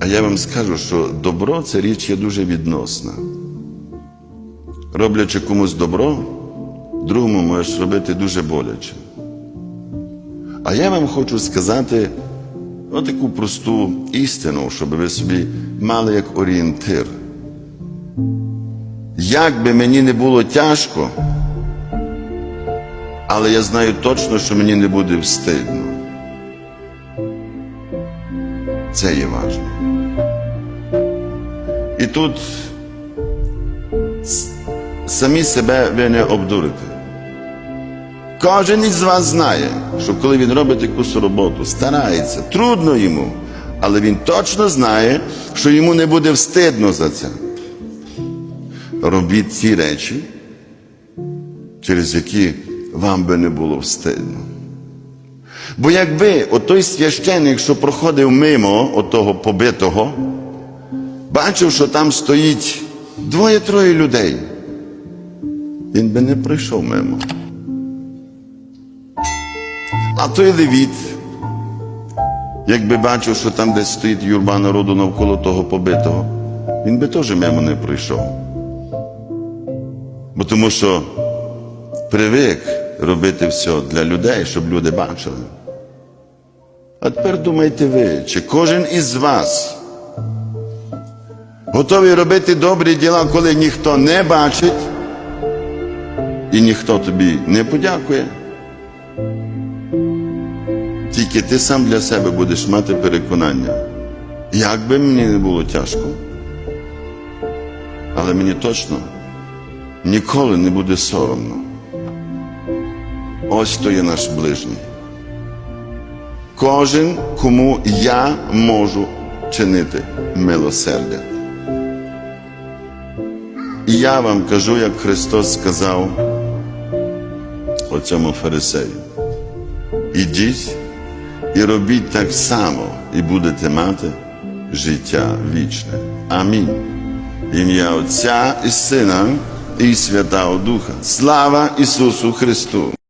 А я вам скажу, що добро це річ є дуже відносна. Роблячи комусь добро, другому можеш робити дуже боляче. А я вам хочу сказати отаку просту істину, щоб ви собі мали як орієнтир. Як би мені не було тяжко, але я знаю точно, що мені не буде встидно. Це є важливо. І тут самі себе ви не обдурите. Кожен із вас знає, що коли він робить якусь роботу, старається, трудно йому, але він точно знає, що йому не буде встидно за це. Робіть ті речі, через які вам би не було встидно. Бо якби отой священник, що проходив мимо отого побитого, бачив, що там стоїть двоє-троє людей, він би не пройшов мимо. А той левіт, якби бачив, що там десь стоїть юрба народу навколо того побитого, він би теж мимо не пройшов. Бо тому що привик робити все для людей, щоб люди бачили. А тепер думайте ви, чи кожен із вас готовий робити добрі діла, коли ніхто не бачить і ніхто тобі не подякує? Тільки ти сам для себе будеш мати переконання. Як би мені не було тяжко, але мені точно ніколи не буде соромно. Ось то є наш ближній. Кожен, кому я можу чинити милосердя. І я вам кажу, як Христос сказав оцьому фарисею. Ідіть і робіть так само, і будете мати життя вічне. Амінь. Ім'я Отця і Сина і Святого Духа. Слава Ісусу Христу!